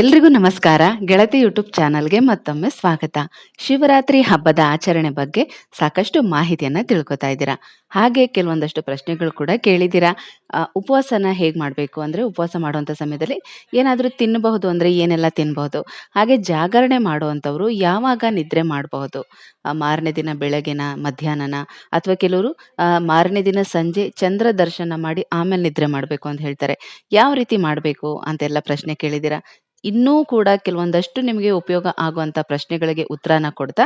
ಎಲ್ರಿಗೂ ನಮಸ್ಕಾರ. ಗೆಳತಿ ಯೂಟ್ಯೂಬ್ ಚಾನಲ್ಗೆ ಮತ್ತೊಮ್ಮೆ ಸ್ವಾಗತ. ಶಿವರಾತ್ರಿ ಹಬ್ಬದ ಆಚರಣೆ ಬಗ್ಗೆ ಸಾಕಷ್ಟು ಮಾಹಿತಿಯನ್ನ ತಿಳ್ಕೊತಾ ಇದ್ದೀರಾ? ಹಾಗೆ ಕೆಲವೊಂದಷ್ಟು ಪ್ರಶ್ನೆಗಳು ಕೂಡ ಕೇಳಿದ್ದೀರಾ? ಉಪವಾಸನ ಹೇಗೆ ಮಾಡಬೇಕು ಅಂದ್ರೆ ಉಪವಾಸ ಮಾಡುವಂಥ ಸಮಯದಲ್ಲಿ ಏನಾದರೂ ತಿನ್ನಬಹುದು ಅಂದ್ರೆ ಏನೆಲ್ಲ ತಿನ್ನಬಹುದು ಹಾಗೆ ಜಾಗರಣೆ ಮಾಡುವಂಥವ್ರು ಯಾವಾಗ ನಿದ್ರೆ ಮಾಡಬಹುದು? ಮಾರನೇ ದಿನ ಬೆಳಗಿನ ಮಧ್ಯಾಹ್ನನ ಅಥವಾ ಕೆಲವರು ಮಾರನೇ ದಿನ ಸಂಜೆ ಚಂದ್ರ ದರ್ಶನ ಮಾಡಿ ಆಮೇಲೆ ನಿದ್ರೆ ಮಾಡಬೇಕು ಅಂತ ಹೇಳ್ತಾರೆ. ಯಾವ ರೀತಿ ಮಾಡಬೇಕು ಅಂತೆಲ್ಲ ಪ್ರಶ್ನೆ ಕೇಳಿದ್ದೀರಾ? ಇನ್ನೂ ಕೂಡ ಕೆಲವೊಂದಷ್ಟು ನಿಮಗೆ ಉಪಯೋಗ ಆಗುವಂತ ಪ್ರಶ್ನೆಗಳಿಗೆ ಉತ್ತರನ ಕೊಡ್ತಾ,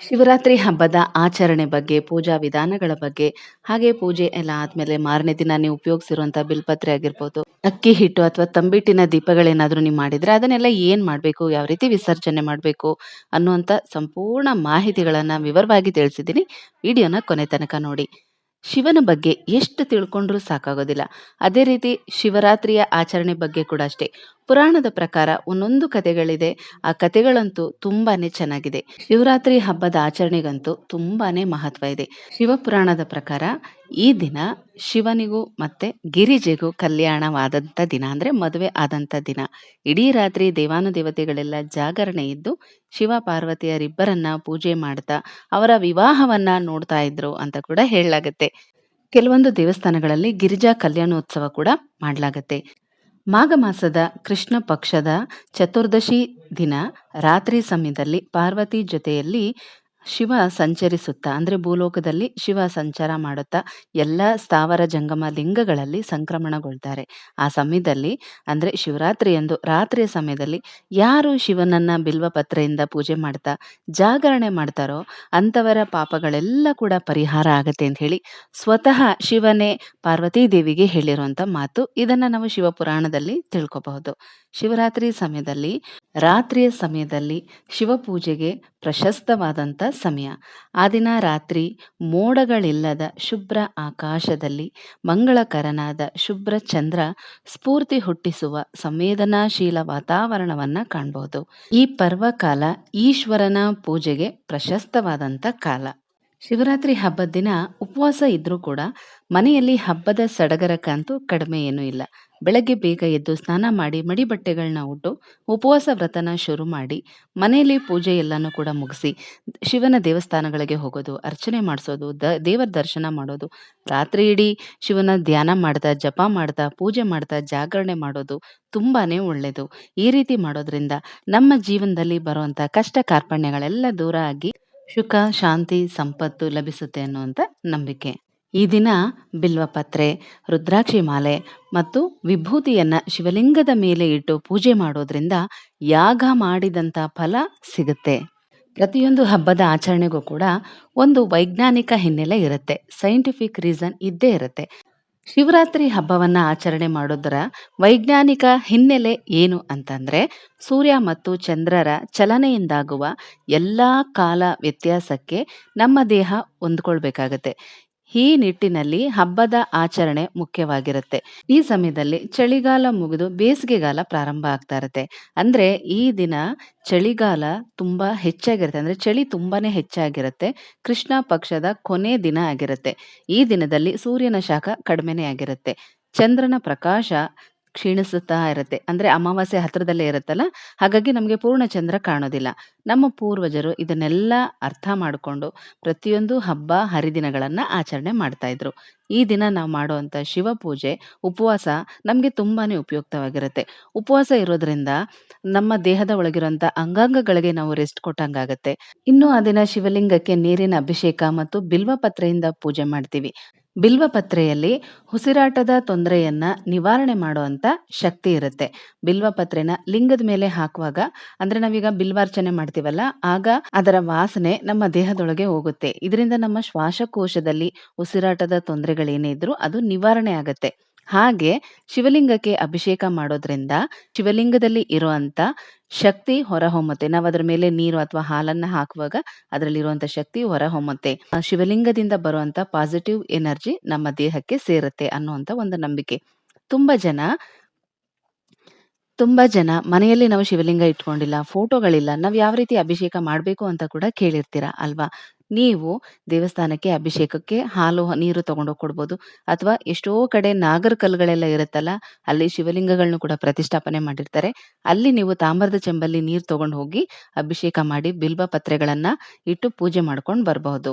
ಶಿವರಾತ್ರಿ ಹಬ್ಬದ ಆಚರಣೆ ಬಗ್ಗೆ, ಪೂಜಾ ವಿಧಾನಗಳ ಬಗ್ಗೆ, ಹಾಗೆ ಪೂಜೆ ಎಲ್ಲ ಆದ್ಮೇಲೆ ಮಾರನೇ ದಿನ ನೀವು ಉಪಯೋಗಿಸಿರುವಂತ ಬಿಲ್ಪತ್ರೆ ಆಗಿರ್ಬೋದು, ಅಕ್ಕಿ ಹಿಟ್ಟು ಅಥವಾ ತಂಬಿಟ್ಟಿನ ದೀಪಗಳೇನಾದ್ರೂ ನೀವು ಮಾಡಿದ್ರೆ ಅದನ್ನೆಲ್ಲ ಏನ್ ಮಾಡ್ಬೇಕು, ಯಾವ ರೀತಿ ವಿಸರ್ಜನೆ ಮಾಡಬೇಕು ಅನ್ನುವಂತ ಸಂಪೂರ್ಣ ಮಾಹಿತಿಗಳನ್ನ ವಿವರವಾಗಿ ತಿಳಿಸಿದ್ದೀನಿ. ವಿಡಿಯೋನ ಕೊನೆ ತನಕ ನೋಡಿ. ಶಿವನ ಬಗ್ಗೆ ಎಷ್ಟು ತಿಳ್ಕೊಂಡ್ರೂ ಸಾಕಾಗೋದಿಲ್ಲ. ಅದೇ ರೀತಿ ಶಿವರಾತ್ರಿಯ ಆಚರಣೆ ಬಗ್ಗೆ ಕೂಡ ಅಷ್ಟೇ. ಪುರಾಣದ ಪ್ರಕಾರ ಒಂದೊಂದು ಕಥೆಗಳಿದೆ. ಆ ಕಥೆಗಳಂತೂ ತುಂಬಾನೇ ಚೆನ್ನಾಗಿದೆ. ಶಿವರಾತ್ರಿ ಹಬ್ಬದ ಆಚರಣೆಗಂತೂ ತುಂಬಾನೇ ಮಹತ್ವ ಇದೆ. ಶಿವಪುರಾಣದ ಪ್ರಕಾರ ಈ ದಿನ ಶಿವನಿಗೂ ಮತ್ತೆ ಗಿರಿಜೆಗೂ ಕಲ್ಯಾಣವಾದಂಥ ದಿನ ಅಂದ್ರೆ ಮದುವೆ ಆದಂಥ ದಿನ. ಇಡೀ ರಾತ್ರಿ ದೇವಾನುದೇವತೆಗಳೆಲ್ಲ ಜಾಗರಣೆ ಇದ್ದು ಶಿವ ಪಾರ್ವತಿಯರಿಬ್ಬರನ್ನ ಪೂಜೆ ಮಾಡ್ತಾ ಅವರ ವಿವಾಹವನ್ನ ನೋಡ್ತಾ ಇದ್ರು ಅಂತ ಕೂಡ ಹೇಳಲಾಗತ್ತೆ. ಕೆಲವೊಂದು ದೇವಸ್ಥಾನಗಳಲ್ಲಿ ಗಿರಿಜಾ ಕಲ್ಯಾಣೋತ್ಸವ ಕೂಡ ಮಾಡಲಾಗತ್ತೆ. ಮಾಘ ಮಾಸದ ಕೃಷ್ಣ ಪಕ್ಷದ ಚತುರ್ದಶಿ ದಿನ ರಾತ್ರಿ ಸಮಯದಲ್ಲಿ ಪಾರ್ವತಿ ಜೊತೆಯಲ್ಲಿ ಶಿವ ಸಂಚರಿಸುತ್ತಾ, ಅಂದ್ರೆ ಭೂಲೋಕದಲ್ಲಿ ಶಿವ ಸಂಚಾರ ಮಾಡುತ್ತಾ, ಎಲ್ಲ ಸ್ಥಾವರ ಜಂಗಮ ಲಿಂಗಗಳಲ್ಲಿ ಸಂಕ್ರಮಣಗೊಳ್ತಾರೆ. ಆ ಸಮಯದಲ್ಲಿ, ಅಂದ್ರೆ ಶಿವರಾತ್ರಿಯಂದು ರಾತ್ರಿಯ ಸಮಯದಲ್ಲಿ ಯಾರು ಶಿವನನ್ನ ಬಿಲ್ವಪತ್ರೆಯಿಂದ ಪೂಜೆ ಮಾಡ್ತಾ, ಜಾಗರಣೆ ಮಾಡ್ತಾರೋ ಅಂಥವರ ಪಾಪಗಳೆಲ್ಲ ಕೂಡ ಪರಿಹಾರ ಆಗತ್ತೆ ಅಂತ ಹೇಳಿ ಸ್ವತಃ ಶಿವನೇ ಪಾರ್ವತೀ ದೇವಿಗೆ ಹೇಳಿರುವಂತ ಮಾತು ಇದನ್ನ ನಾವು ಶಿವಪುರಾಣದಲ್ಲಿ ತಿಳ್ಕೋಬಹುದು. ಶಿವರಾತ್ರಿ ಸಮಯದಲ್ಲಿ, ರಾತ್ರಿಯ ಸಮಯದಲ್ಲಿ ಶಿವಪೂಜೆಗೆ ಪ್ರಶಸ್ತವಾದಂಥ ಸಮಯ. ಆ ದಿನ ರಾತ್ರಿ ಮೋಡಗಳಿಲ್ಲದ ಶುಭ್ರ ಆಕಾಶದಲ್ಲಿ ಮಂಗಳಕರನಾದ ಶುಭ್ರ ಚಂದ್ರ ಸ್ಫೂರ್ತಿ ಹುಟ್ಟಿಸುವ ಸಂವೇದನಾಶೀಲ ವಾತಾವರಣವನ್ನು ಕಾಣಬಹುದು ಈ ಪರ್ವಕಾಲ ಈಶ್ವರನ ಪೂಜೆಗೆ ಪ್ರಶಸ್ತವಾದಂಥ ಕಾಲ. ಶಿವರಾತ್ರಿ ಹಬ್ಬದ ದಿನ ಉಪವಾಸ ಇದ್ರೂ ಕೂಡ ಮನೆಯಲ್ಲಿ ಹಬ್ಬದ ಸಡಗರಕ್ಕಂತೂ ಕಡಿಮೆ ಏನೂ ಇಲ್ಲ. ಬೆಳಗ್ಗೆ ಬೇಗ ಎದ್ದು ಸ್ನಾನ ಮಾಡಿ ಮಡಿ ಬಟ್ಟೆಗಳನ್ನ ಉಟ್ಟು ಉಪವಾಸ ವ್ರತನ ಶುರು ಮಾಡಿ ಮನೆಯಲ್ಲಿ ಪೂಜೆ ಎಲ್ಲನೂ ಕೂಡ ಮುಗಿಸಿ ಶಿವನ ದೇವಸ್ಥಾನಗಳಿಗೆ ಹೋಗೋದು, ಅರ್ಚನೆ ಮಾಡಿಸೋದು, ದ, ದೇವರ ದರ್ಶನ ಮಾಡೋದು, ರಾತ್ರಿ ಇಡೀ ಶಿವನ ಧ್ಯಾನ ಮಾಡ್ತಾ, ಜಪ ಮಾಡ್ತಾ, ಪೂಜೆ ಮಾಡ್ತಾ, ಜಾಗರಣೆ ಮಾಡೋದು ತುಂಬಾನೇ ಒಳ್ಳೆಯದು ಈ ರೀತಿ ಮಾಡೋದ್ರಿಂದ ನಮ್ಮ ಜೀವನದಲ್ಲಿ ಬರುವಂಥ ಕಷ್ಟ ಕಾರ್ಪಣ್ಯಗಳೆಲ್ಲ ದೂರ ಆಗಿ ಸುಖ, ಶಾಂತಿ, ಸಂಪತ್ತು ಲಭಿಸುತ್ತೆ ಅನ್ನುವಂಥ ನಂಬಿಕೆ. ಈ ದಿನ ಬಿಲ್ವಪತ್ರೆ, ರುದ್ರಾಕ್ಷಿ ಮಾಲೆ ಮತ್ತು ವಿಭೂತಿಯನ್ನ ಶಿವಲಿಂಗದ ಮೇಲೆ ಇಟ್ಟು ಪೂಜೆ ಮಾಡೋದ್ರಿಂದ ಯಾಗ ಮಾಡಿದಂಥ ಫಲ ಸಿಗುತ್ತೆ. ಪ್ರತಿಯೊಂದು ಹಬ್ಬದ ಆಚರಣೆಗೂ ಕೂಡ ಒಂದು ವೈಜ್ಞಾನಿಕ ಹಿನ್ನೆಲೆ ಇರುತ್ತೆ. ಸೈಂಟಿಫಿಕ್ ರೀಸನ್ ಇದ್ದೇ ಇರುತ್ತೆ. ಶಿವರಾತ್ರಿ ಹಬ್ಬವನ್ನ ಆಚರಣೆ ಮಾಡೋದರ ವೈಜ್ಞಾನಿಕ ಹಿನ್ನೆಲೆ ಏನು ಅಂತಂದ್ರೆ, ಸೂರ್ಯ ಮತ್ತು ಚಂದ್ರರ ಚಲನೆಯಿಂದಾಗುವ ಎಲ್ಲಾ ಕಾಲ ವ್ಯತ್ಯಾಸಕ್ಕೆ ನಮ್ಮ ದೇಹ ಹೊಂದ್ಕೊಳ್ಬೇಕಾಗತ್ತೆ. ಈ ನಿಟ್ಟಿನಲ್ಲಿ ಹಬ್ಬದ ಆಚರಣೆ ಮುಖ್ಯವಾಗಿರುತ್ತೆ. ಈ ಸಮಯದಲ್ಲಿ ಚಳಿಗಾಲ ಮುಗಿದು ಬೇಸಿಗೆಗಾಲ ಪ್ರಾರಂಭ ಆಗ್ತಾ ಇರುತ್ತೆ. ಅಂದ್ರೆ ಈ ದಿನ ಚಳಿಗಾಲ ತುಂಬಾ ಹೆಚ್ಚಾಗಿರುತ್ತೆ. ಅಂದ್ರೆ ಚಳಿ ತುಂಬಾನೇ ಹೆಚ್ಚಾಗಿರುತ್ತೆ. ಕೃಷ್ಣ ಪಕ್ಷದ ಕೊನೆ ದಿನ ಆಗಿರುತ್ತೆ. ಈ ದಿನದಲ್ಲಿ ಸೂರ್ಯನ ಶಾಖ ಕಡಿಮೆನೇ ಆಗಿರುತ್ತೆ. ಚಂದ್ರನ ಪ್ರಕಾಶ ಕ್ಷೀಣಿಸುತ್ತಾ ಇರುತ್ತೆ. ಅಂದ್ರೆ ಅಮಾವಾಸ್ಯೆ ಹತ್ರದಲ್ಲೇ ಇರುತ್ತಲ್ಲ, ಹಾಗಾಗಿ ನಮಗೆ ಪೂರ್ಣ ಚಂದ್ರ ಕಾಣೋದಿಲ್ಲ. ನಮ್ಮ ಪೂರ್ವಜರು ಇದನ್ನೆಲ್ಲ ಅರ್ಥ ಮಾಡಿಕೊಂಡು ಪ್ರತಿಯೊಂದು ಹಬ್ಬ, ಹರಿದಿನಗಳನ್ನ ಆಚರಣೆ ಮಾಡ್ತಾ ಇದ್ರು. ಈ ದಿನ ನಾವು ಮಾಡುವಂತ ಶಿವ ಪೂಜೆ, ಉಪವಾಸ ನಮಗೆ ತುಂಬಾನೇ ಉಪಯುಕ್ತವಾಗಿರುತ್ತೆ. ಉಪವಾಸ ಇರೋದ್ರಿಂದ ನಮ್ಮ ದೇಹದ ಒಳಗಿರುವಂತ ಅಂಗಾಂಗಗಳಿಗೆ ನಾವು ರೆಸ್ಟ್ ಕೊಟ್ಟಂಗಾಗತ್ತೆ. ಇನ್ನು ಆ ದಿನ ಶಿವಲಿಂಗಕ್ಕೆ ನೀರಿನ ಅಭಿಷೇಕ ಮತ್ತು ಬಿಲ್ವಪತ್ರೆಯಿಂದ ಪೂಜೆ ಮಾಡ್ತೀವಿ. ಬಿಲ್ವಪತ್ರೆಯಲ್ಲಿ ಉಸಿರಾಟದ ತೊಂದರೆಯನ್ನ ನಿವಾರಣೆ ಮಾಡುವಂತ ಶಕ್ತಿ ಇರುತ್ತೆ. ಬಿಲ್ವಪತ್ರೆನ ಲಿಂಗದ ಮೇಲೆ ಹಾಕುವಾಗ, ಅಂದ್ರೆ ನಾವೀಗ ಬಿಲ್ವಾರ್ಚನೆ ಮಾಡ್ತೀವಲ್ಲ, ಆಗ ಅದರ ವಾಸನೆ ನಮ್ಮ ದೇಹದೊಳಗೆ ಹೋಗುತ್ತೆ. ಇದರಿಂದ ನಮ್ಮ ಶ್ವಾಸಕೋಶದಲ್ಲಿ ಉಸಿರಾಟದ ತೊಂದರೆಗಳೇನೇ ಇದ್ರೂ ಅದು ನಿವಾರಣೆ ಆಗತ್ತೆ. ಹಾಗೆ ಶಿವಲಿಂಗಕ್ಕೆ ಅಭಿಷೇಕ ಮಾಡೋದ್ರಿಂದ ಶಿವಲಿಂಗದಲ್ಲಿ ಇರುವಂತ ಶಕ್ತಿ, ಹೊರಹೊಮ್ಮುತ್ತೆ. ನಾವು ಅದರ ಮೇಲೆ ನೀರು ಅಥವಾ ಹಾಲನ್ನ ಹಾಕುವಾಗ ಅದರಲ್ಲಿರುವಂತ ಶಕ್ತಿ, ಹೊರಹೊಮ್ಮುತ್ತೆ. ಶಿವಲಿಂಗದಿಂದ ಬರುವಂತ ಪಾಸಿಟಿವ್ ಎನರ್ಜಿ ನಮ್ಮ ದೇಹಕ್ಕೆ ಸೇರುತ್ತೆ ಅನ್ನುವಂತ ಒಂದು ನಂಬಿಕೆ. ತುಂಬಾ ಜನ ತುಂಬಾ ಜನ ಮನೆಯಲ್ಲಿ ನಾವು ಶಿವಲಿಂಗ ಇಟ್ಕೊಂಡಿಲ್ಲ ಫೋಟೋಗಳಿಲ್ಲ ನಾವ್ ಯಾವ ರೀತಿ ಅಭಿಷೇಕ ಮಾಡ್ಬೇಕು ಅಂತ ಕೂಡ ಕೇಳಿರ್ತೀರಾ ಅಲ್ವಾ? ನೀವು ದೇವಸ್ಥಾನಕ್ಕೆ ಅಭಿಷೇಕಕ್ಕೆ ಹಾಲು, ನೀರು ತಗೊಂಡೋಗಿ ಕೊಡ್ಬೋದು. ಅಥವಾ ಎಷ್ಟೋ ಕಡೆ ನಾಗರ ಕಲ್ಲುಗಳೆಲ್ಲ ಇರುತ್ತಲ್ಲ, ಅಲ್ಲಿ ಶಿವಲಿಂಗಗಳನ್ನು ಕೂಡ ಪ್ರತಿಷ್ಠಾಪನೆ ಮಾಡಿರ್ತಾರೆ. ಅಲ್ಲಿ ನೀವು ತಾಮ್ರದ ಚೆಂಬಲ್ಲಿ ನೀರು ತಗೊಂಡು ಹೋಗಿ ಅಭಿಷೇಕ ಮಾಡಿ ಬಿಲ್ವ ಪತ್ರೆಗಳನ್ನ ಇಟ್ಟು ಪೂಜೆ ಮಾಡ್ಕೊಂಡು ಬರಬಹುದು.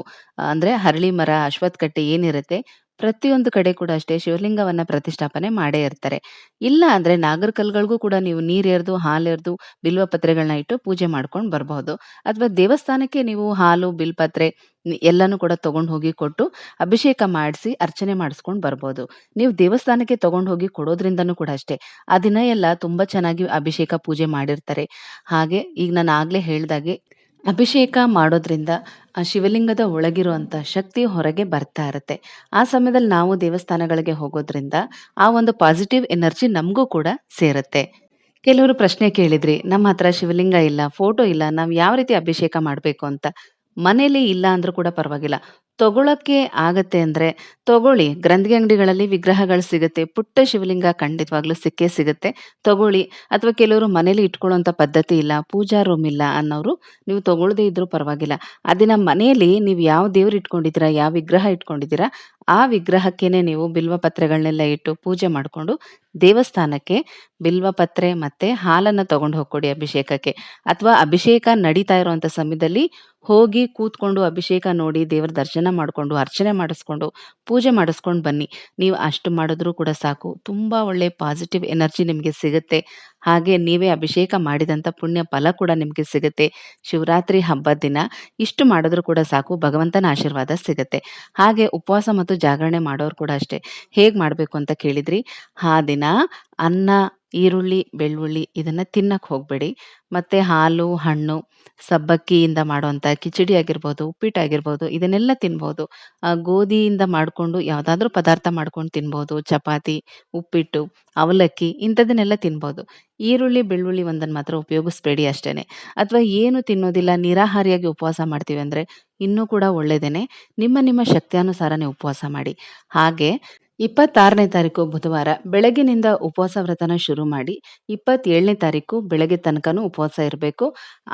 ಅಂದ್ರೆ ಹರಳಿ ಮರ, ಅಶ್ವತ್ಥ ಕಟ್ಟೆ ಏನಿರುತ್ತೆ ಪ್ರತಿಯೊಂದು ಕಡೆ ಕೂಡ ಅಷ್ಟೇ ಶಿವಲಿಂಗವನ್ನ ಪ್ರತಿಷ್ಠಾಪನೆ ಮಾಡೇ ಇರ್ತಾರೆ. ಇಲ್ಲ ಅಂದ್ರೆ ನಾಗರ ಕಲ್ಲುಗಳಿಗೂ ಕೂಡ ನೀವು ನೀರ್ ಎರ್ದು, ಹಾಲು ಎರ್ದು, ಬಿಲ್ವ ಪತ್ರೆಗಳನ್ನ ಇಟ್ಟು ಪೂಜೆ ಮಾಡ್ಕೊಂಡು ಬರಬಹುದು. ಅಥವಾ ದೇವಸ್ಥಾನಕ್ಕೆ ನೀವು ಹಾಲು, ಬಿಲ್ಪತ್ರೆ ಎಲ್ಲಾನು ಕೂಡ ತಗೊಂಡು ಹೋಗಿ ಕೊಟ್ಟು ಅಭಿಷೇಕ ಮಾಡಿಸಿ ಅರ್ಚನೆ ಮಾಡಿಸ್ಕೊಂಡು ಬರ್ಬೋದು. ನೀವು ದೇವಸ್ಥಾನಕ್ಕೆ ತಗೊಂಡು ಹೋಗಿ ಕೊಡೋದ್ರಿಂದನೂ ಕೂಡ ಅಷ್ಟೇ. ಆ ದಿನ ಎಲ್ಲ ತುಂಬಾ ಚೆನ್ನಾಗಿ ಅಭಿಷೇಕ, ಪೂಜೆ ಮಾಡಿರ್ತಾರೆ. ಹಾಗೆ ಈಗ ನಾನು ಆಗ್ಲೇ ಹೇಳ್ದಾಗೆ ಅಭಿಷೇಕ ಮಾಡೋದ್ರಿಂದ ಆ ಶಿವಲಿಂಗದ ಒಳಗಿರುವಂಥ ಶಕ್ತಿ ಹೊರಗೆ ಬರ್ತಾ ಇರುತ್ತೆ. ಆ ಸಮಯದಲ್ಲಿ ನಾವು ದೇವಸ್ಥಾನಗಳಿಗೆ ಹೋಗೋದ್ರಿಂದ ಆ ಒಂದು ಪಾಸಿಟಿವ್ ಎನರ್ಜಿ ನಮಗೂ ಕೂಡ ಸೇರುತ್ತೆ. ಕೆಲವರು ಪ್ರಶ್ನೆ ಕೇಳಿದ್ರಿ, "ನಮ್ಮ ಹತ್ರ ಶಿವಲಿಂಗ ಇಲ್ಲ, ಫೋಟೋ ಇಲ್ಲ. ನಾವು ಯಾವ ರೀತಿ ಅಭಿಷೇಕ ಮಾಡಬೇಕು ಅಂತ. ಮನೇಲಿ ಇಲ್ಲ ಅಂದ್ರೂ ಕೂಡ ಪರವಾಗಿಲ್ಲ. ತಗೊಳಕ್ಕೆ ಆಗತ್ತೆ ಅಂದ್ರೆ ತಗೊಳ್ಳಿ. ಗ್ರಂಥಿ ಅಂಗಡಿಗಳಲ್ಲಿ ವಿಗ್ರಹಗಳು ಸಿಗುತ್ತೆ. ಪುಟ್ಟ ಶಿವಲಿಂಗ ಖಂಡಿತವಾಗ್ಲೂ ಸಿಕ್ಕೇ ಸಿಗುತ್ತೆ. ತಗೊಳ್ಳಿ. ಅಥವಾ ಕೆಲವರು ಮನೇಲಿ ಇಟ್ಕೊಳ್ಳೋಂಥ ಪದ್ಧತಿ ಇಲ್ಲ, ಪೂಜಾ ರೂಮ್ ಇಲ್ಲ ಅನ್ನೋರು ನೀವು ತಗೊಳ್ಳದೇ ಇದ್ರೂ ಪರವಾಗಿಲ್ಲ. ಅದಿನ ದಿನ ಮನೆಯಲ್ಲಿ ನೀವು ಯಾವ ದೇವ್ರು ಇಟ್ಕೊಂಡಿದ್ದೀರಾ, ಯಾವ ವಿಗ್ರಹ ಇಟ್ಕೊಂಡಿದ್ದೀರಾ, ಆ ವಿಗ್ರಹಕ್ಕೇನೆ ನೀವು ಬಿಲ್ವ ಪತ್ರೆಗಳನ್ನೆಲ್ಲ ಇಟ್ಟು ಪೂಜೆ ಮಾಡ್ಕೊಂಡು ದೇವಸ್ಥಾನಕ್ಕೆ ಬಿಲ್ವಪತ್ರೆ ಮತ್ತೆ ಹಾಲನ್ನ ತಗೊಂಡು ಹೋಗ್ಕೊಡಿ ಅಭಿಷೇಕಕ್ಕೆ. ಅಥವಾ ಅಭಿಷೇಕ ನಡೀತಾ ಇರುವಂಥ ಸಮಯದಲ್ಲಿ ಹೋಗಿ ಕೂತ್ಕೊಂಡು ಅಭಿಷೇಕ ನೋಡಿ, ದೇವರ ದರ್ಶನ ಮಾಡ್ಕೊಂಡು, ಅರ್ಚನೆ ಮಾಡಿಸ್ಕೊಂಡು, ಪೂಜೆ ಮಾಡಿಸ್ಕೊಂಡು ಬನ್ನಿ. ನೀವು ಅಷ್ಟು ಮಾಡಿದ್ರೂ ಕೂಡ ಸಾಕು. ತುಂಬಾ ಒಳ್ಳೆ ಪಾಸಿಟಿವ್ ಎನರ್ಜಿ ನಿಮಗೆ ಸಿಗುತ್ತೆ. ಹಾಗೆ ನೀವೇ ಅಭಿಷೇಕ ಮಾಡಿದಂಥ ಪುಣ್ಯ ಫಲ ಕೂಡ ನಿಮಗೆ ಸಿಗುತ್ತೆ. ಶಿವರಾತ್ರಿ ಹಬ್ಬದ ದಿನ ಇಷ್ಟು ಮಾಡಿದ್ರೂ ಕೂಡ ಸಾಕು ಭಗವಂತನ ಆಶೀರ್ವಾದ ಸಿಗುತ್ತೆ. ಹಾಗೆ ಉಪವಾಸ ಮತ್ತು ಜಾಗರಣೆ ಮಾಡೋರು ಕೂಡ ಅಷ್ಟೇ. ಹೇಗ್ ಮಾಡ್ಬೇಕು ಅಂತ ಕೇಳಿದ್ರಿ? ಆ ದಿನ ಅನ್ನ, ಈರುಳ್ಳಿ, ಬೆಳ್ಳುಳ್ಳಿ ಇದನ್ನ ತಿನ್ನಕ್ಕೆ ಹೋಗಬೇಡಿ ಮತ್ತೆ ಹಾಲು, ಹಣ್ಣು, ಸಬ್ಬಕ್ಕಿಯಿಂದ ಮಾಡುವಂಥ ಕಿಚಡಿ ಆಗಿರ್ಬೋದು, ಉಪ್ಪಿಟ್ಟು ಆಗಿರ್ಬೋದು ಇದನ್ನೆಲ್ಲ ತಿನ್ಬೋದು. ಗೋಧಿಯಿಂದ ಮಾಡಿಕೊಂಡು ಯಾವುದಾದ್ರೂ ಪದಾರ್ಥ ಮಾಡ್ಕೊಂಡು ತಿನ್ಬೋದು. ಚಪಾತಿ, ಉಪ್ಪಿಟ್ಟು, ಅವಲಕ್ಕಿ ಇಂಥದ್ದನ್ನೆಲ್ಲ ತಿನ್ಬೋದು. ಈರುಳ್ಳಿ, ಬೆಳ್ಳುಳ್ಳಿ ಒಂದನ್ನು ಮಾತ್ರ ಉಪಯೋಗಿಸ್ಬೇಡಿ ಅಷ್ಟೇ ಅಥವಾ ಏನು ತಿನ್ನೋದಿಲ್ಲ, ನಿರಾಹಾರಿಯಾಗಿ ಉಪವಾಸ ಮಾಡ್ತೀವಿ ಅಂದರೆ ಇನ್ನೂ ಕೂಡ ಒಳ್ಳೆಯದೇನೆ ನಿಮ್ಮ ನಿಮ್ಮ ಶಕ್ತಿಯಾನುಸಾರನೇ ಉಪವಾಸ ಮಾಡಿ. ಹಾಗೆ 26ನೇ ತಾರೀಕು ಬುಧವಾರ ಬೆಳಗಿನಿಂದ ಉಪವಾಸ ವ್ರತನ ಶುರು ಮಾಡಿ 27ನೇ ತಾರೀಕು ಬೆಳಗ್ಗೆ ತನಕನೂ ಉಪವಾಸ ಇರಬೇಕು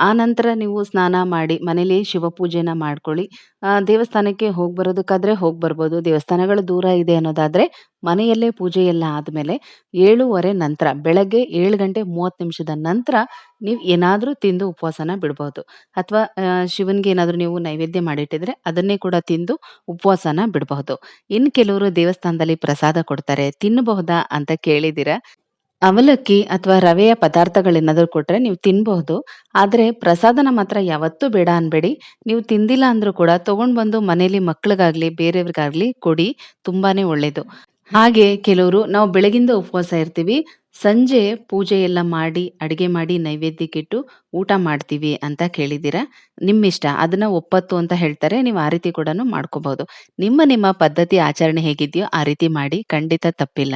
ಆ ನಂತರ ನೀವು ಸ್ನಾನ ಮಾಡಿ ಮನೇಲಿ ಶಿವಪೂಜೆನ ಮಾಡ್ಕೊಳ್ಳಿ. ದೇವಸ್ಥಾನಕ್ಕೆ ಹೋಗಿ ಬರೋದಕ್ಕಾದ್ರೆ ಹೋಗಿ ಬರ್ಬೋದು. ದೇವಸ್ಥಾನಗಳು ದೂರ ಇದೆ ಅನ್ನೋದಾದ್ರೆ ಮನೆಯಲ್ಲೇ ಪೂಜೆ ಎಲ್ಲ ಆದ್ಮೇಲೆ 7:30 ನಂತರ, ಬೆಳಗ್ಗೆ ಏಳು ಗಂಟೆ 30 ನಿಮಿಷದ ನಂತರ ನೀವು ಏನಾದರೂ ತಿಂದು ಉಪವಾಸನ ಬಿಡ್ಬೋದು. ಅಥವಾ ಶಿವನಿಗೆ ಏನಾದರೂ ನೀವು ನೈವೇದ್ಯ ಮಾಡಿಟ್ಟಿದ್ರೆ ಅದನ್ನೇ ಕೂಡ ತಿಂದು ಉಪವಾಸನ ಬಿಡಬಹುದು. ಇನ್ನು ಕೆಲವರು ದೇವಸ್ಥಾನದಲ್ಲಿ ಪ್ರಸಾದ ಕೊಡ್ತಾರೆ. ತಿನ್ನಬಹುದಾ ಅಂತ ಕೇಳಿದಿರ ಅವಲಕ್ಕಿ ಅಥವಾ ರವೆಯ ಪದಾರ್ಥಗಳೇನಾದರೂ ಕೊಟ್ರೆ ನೀವು ತಿನ್ನಬಹುದು ಆದರೆ ಪ್ರಸಾದನ ಮಾತ್ರ ಯಾವತ್ತೂ ಬೇಡ ಅನ್ಬೇಡಿ. ನೀವು ತಿಂದಿಲ್ಲ ಅಂದ್ರೂ ಕೂಡ ತೊಗೊಂಡು ಬಂದು ಮನೆಯಲ್ಲಿ ಮಕ್ಕಳಿಗಾಗಲಿ ಬೇರೆಯವ್ರಿಗಾಗಲಿ ಕೊಡಿ. ತುಂಬಾನೇ ಒಳ್ಳೆಯದು ಹಾಗೆ ಕೆಲವರು ನಾವು ಬೆಳಗಿಂದ ಉಪವಾಸ ಇರ್ತೀವಿ. ಸಂಜೆ ಪೂಜೆ ಎಲ್ಲ ಮಾಡಿ, ಅಡಿಗೆ ಮಾಡಿ ನೈವೇದ್ಯಕ್ಕಿಟ್ಟು ಊಟ ಮಾಡ್ತೀವಿ ಅಂತ ಕೇಳಿದ್ದೀರಾ? ನಿಮ್ಮಿಷ್ಟ. ಅದನ್ನ ಒಪ್ಪತ್ತು ಅಂತ ಹೇಳ್ತಾರೆ. ನೀವು ಆ ರೀತಿ ಕೂಡನು ಮಾಡ್ಕೋಬಹುದು. ನಿಮ್ಮ ನಿಮ್ಮ ಪದ್ಧತಿ, ಆಚರಣೆ ಹೇಗಿದ್ಯೋ ಆ ರೀತಿ ಮಾಡಿ. ಖಂಡಿತ ತಪ್ಪಿಲ್ಲ.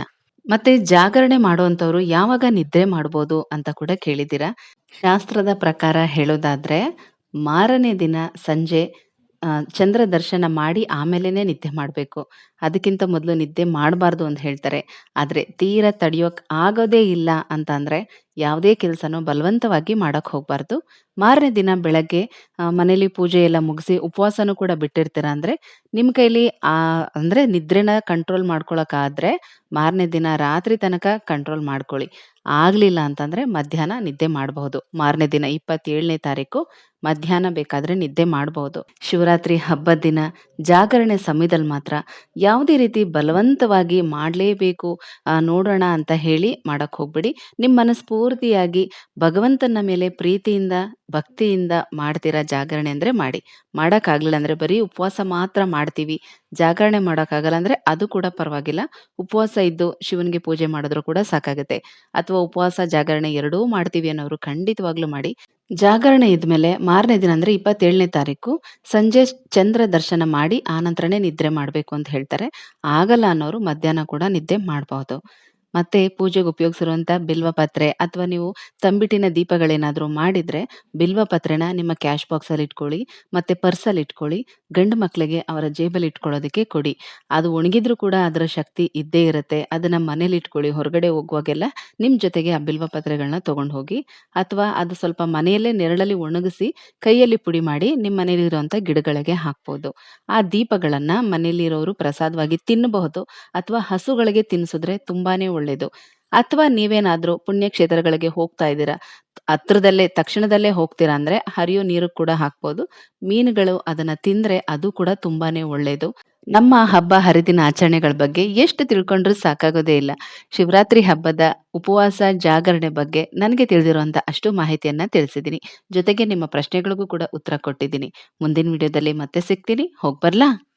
ಮತ್ತೆ ಜಾಗರಣೆ ಮಾಡುವಂತವ್ರು ಯಾವಾಗ ನಿದ್ರೆ ಮಾಡ್ಬೋದು ಅಂತ ಕೂಡ ಕೇಳಿದ್ದೀರಾ? ಶಾಸ್ತ್ರದ ಪ್ರಕಾರ ಹೇಳೋದಾದ್ರೆ ಮಾರನೇ ದಿನ ಸಂಜೆ ಚಂದ್ರ ದರ್ಶನ ಮಾಡಿ ಆಮೇಲೆನೇ ನಿದ್ದೆ ಮಾಡಬೇಕು. ಅದಕ್ಕಿಂತ ಮೊದಲು ನಿದ್ದೆ ಮಾಡಬಾರ್ದು ಅಂತ ಹೇಳ್ತಾರೆ. ಆದ್ರೆ ತೀರಾ ತಡೆಯೋಕ್ ಆಗೋದೇ ಇಲ್ಲ ಅಂತ ಅಂದ್ರೆ ಯಾವುದೇ ಕೆಲಸನೂ ಬಲವಂತವಾಗಿ ಮಾಡಕ್ ಹೋಗಬಾರ್ದು ಮಾರನೇ ದಿನ ಬೆಳಗ್ಗೆ ಮನೇಲಿ ಪೂಜೆ ಎಲ್ಲ ಮುಗಿಸಿ ಉಪವಾಸನೂ ಕೂಡ ಬಿಟ್ಟಿರ್ತೀರ ಅಂದರೆ ನಿಮ್ಮ ಕೈಲಿ, ಆ, ಅಂದ್ರೆ ನಿದ್ರೆನ ಕಂಟ್ರೋಲ್ ಮಾಡ್ಕೊಳಕ್ಕಾದ್ರೆ ಮಾರನೇ ದಿನ ರಾತ್ರಿ ತನಕ ಕಂಟ್ರೋಲ್ ಮಾಡ್ಕೊಳ್ಳಿ. ಆಗಲಿಲ್ಲ ಅಂತಂದ್ರೆ ಮಧ್ಯಾಹ್ನ ನಿದ್ದೆ ಮಾಡಬಹುದು. ಮಾರನೇ ದಿನ 27ನೇ ತಾರೀಕು ಮಧ್ಯಾಹ್ನ ಬೇಕಾದ್ರೆ ನಿದ್ದೆ ಮಾಡಬಹುದು. ಶಿವರಾತ್ರಿ ಹಬ್ಬದ ದಿನ ಜಾಗರಣೆ ಸಮಯದಲ್ಲಿ ಮಾತ್ರ ಯಾವುದೇ ರೀತಿ ಬಲವಂತವಾಗಿ ಮಾಡಲೇಬೇಕು ನೋಡೋಣ ಅಂತ ಹೇಳಿ ಮಾಡಕ್ಕೆ ಹೋಗ್ಬಿಡಿ ನಿಮ್ಮ ನಿಮ್ ಮನಸ್ಫೂರ್ತಿಯಾಗಿ ಭಗವಂತನ ಮೇಲೆ ಪ್ರೀತಿಯಿಂದ, ಭಕ್ತಿಯಿಂದ ಮಾಡ್ತೀರಾ ಜಾಗರಣೆ ಅಂದ್ರೆ ಮಾಡಿ. ಮಾಡೋಕ್ಕಾಗಲಿಲ್ಲ ಅಂದ್ರೆ ಬರೀ ಉಪವಾಸ ಮಾತ್ರ ಮಾಡ್ತೀವಿ, ಜಾಗರಣೆ ಮಾಡೋಕ್ಕಾಗಲ್ಲ ಅಂದ್ರೆ ಅದು ಕೂಡ ಪರವಾಗಿಲ್ಲ. ಉಪವಾಸ ಇದ್ದು ಶಿವನಿಗೆ ಪೂಜೆ ಮಾಡಿದ್ರು ಕೂಡ ಸಾಕಾಗುತ್ತೆ. ಅಥವಾ ಉಪವಾಸ, ಜಾಗರಣೆ ಎರಡೂ ಮಾಡ್ತೀವಿ ಅನ್ನೋರು ಖಂಡಿತವಾಗ್ಲೂ ಮಾಡಿ. ಜಾಗರಣೆ ಇದ್ಮೇಲೆ ಮಾರನೇ ದಿನ ಅಂದ್ರೆ 27ನೇ ತಾರೀಕು ಸಂಜೆ ಚಂದ್ರ ದರ್ಶನ ಮಾಡಿ ಆನಂತರನೇ ನಿದ್ರೆ ಮಾಡ್ಬೇಕು ಅಂತ ಹೇಳ್ತಾರೆ. ಆಗಲ್ಲ ಅನ್ನೋರು ಮಧ್ಯಾಹ್ನ ಕೂಡ ನಿದ್ದೆ ಮಾಡ್ಬಹುದು. ಮತ್ತೆ ಪೂಜೆಗೆ ಉಪಯೋಗಿಸಿರುವಂತ ಬಿಲ್ವ ಪತ್ರೆ ಅಥವಾ ನೀವು ತಂಬಿಟ್ಟಿನ ದೀಪಗಳೇನಾದರೂ ಬಿಲ್ವ ಪತ್ರೆನ ನಿಮ್ಮ ಕ್ಯಾಶ್ ಬಾಕ್ಸ್ ಅಲ್ಲಿ ಇಟ್ಕೊಳ್ಳಿ, ಮತ್ತೆ ಪರ್ಸಲ್ಲಿ ಇಟ್ಕೊಳ್ಳಿ, ಗಂಡು ಮಕ್ಕಳಿಗೆ ಅವರ ಜೇಬಲ್ಲಿ ಇಟ್ಕೊಳ್ಳೋದಕ್ಕೆ ಕೊಡಿ. ಅದು ಒಣಗಿದ್ರೂ ಕೂಡ ಅದರ ಶಕ್ತಿ ಇದ್ದೇ ಇರುತ್ತೆ. ಅದನ್ನ ಮನೇಲಿ ಇಟ್ಕೊಳ್ಳಿ. ಹೊರಗಡೆ ಹೋಗುವಾಗೆಲ್ಲ ನಿಮ್ಮ ಜೊತೆಗೆ ಆ ಬಿಲ್ವಪತ್ರೆಗಳನ್ನ ತಗೊಂಡು ಹೋಗಿ ಅಥವಾ ಅದು ಸ್ವಲ್ಪ ಮನೆಯಲ್ಲೇ ನೆರಳಲ್ಲಿ ಒಣಗಿಸಿ ಕೈಯಲ್ಲಿ ಪುಡಿ ಮಾಡಿ ನಿಮ್ಮ ಮನೇಲಿರುವಂಥ ಗಿಡಗಳಿಗೆ ಹಾಕ್ಬೋದು. ಆ ದೀಪಗಳನ್ನು ಮನೆಯಲ್ಲಿರೋರು ಪ್ರಸಾದವಾಗಿ ತಿನ್ನಬಹುದು ಅಥವಾ ಹಸುಗಳಿಗೆ ತಿನ್ನಿಸಿದ್ರೆ ತುಂಬಾ ಒಳ್ಳೆಯದು ಅಥವಾ ನೀವೇನಾದರೂ ಪುಣ್ಯಕ್ಷೇತ್ರಗಳಿಗೆ ಹೋಗ್ತಾ ಇದ್ದೀರಾ, ಹತ್ರದಲ್ಲೇ, ತಕ್ಷಣದಲ್ಲೇ ಹೋಗ್ತೀರಾ ಅಂದರೆ ಹರಿಯೋ ನೀರು ಕೂಡ ಹಾಕ್ಬೋದು. ಮೀನುಗಳು ಅದನ್ನು ತಿಂದರೆ ಅದು ಕೂಡ ತುಂಬಾನೇ ಒಳ್ಳೆಯದು ನಮ್ಮ ಹಬ್ಬ ಹರಿದಿನ ಆಚರಣೆಗಳ ಬಗ್ಗೆ ಎಷ್ಟು ತಿಳ್ಕೊಂಡ್ರೂ ಸಾಕಾಗೋದೇ ಇಲ್ಲ. ಶಿವರಾತ್ರಿ ಹಬ್ಬದ ಉಪವಾಸ, ಜಾಗರಣೆ ಬಗ್ಗೆ ನನಗೆ ತಿಳಿದಿರುವಂತಹ ಅಷ್ಟು ಮಾಹಿತಿಯನ್ನ ತಿಳಿಸಿದ್ದೀನಿ ಜೊತೆಗೆ ನಿಮ್ಮ ಪ್ರಶ್ನೆಗಳಿಗೂ ಕೂಡ ಉತ್ತರ ಕೊಟ್ಟಿದ್ದೀನಿ ಮುಂದಿನ ವಿಡಿಯೋದಲ್ಲಿ ಮತ್ತೆ ಸಿಗ್ತೀನಿ. ಹೋಗ್ಬರ್ಲಾ ಬರಲಾ?